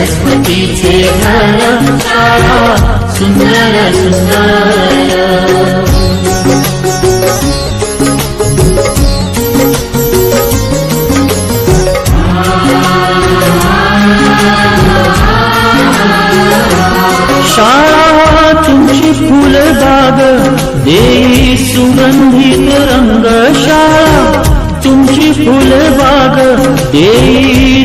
सरस्वतीचे घर सुंदर सुंदर तुमची फुलबाग देई सुगंधित रंग शाळा तुमची फुलबाग देई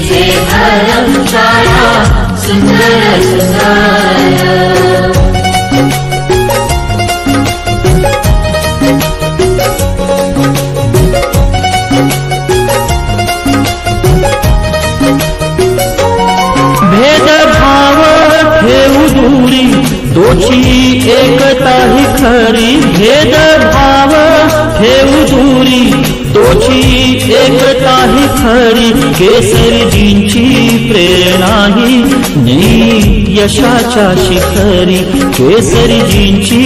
सरस्वतीचे घर शाळा सुंदर सुंदर भेदभाव ठेवू दूरी दोषी एकता ही खरी भेदभाव केसरजींची प्रेरणा ही यशाच्या शिखरी केसरजींची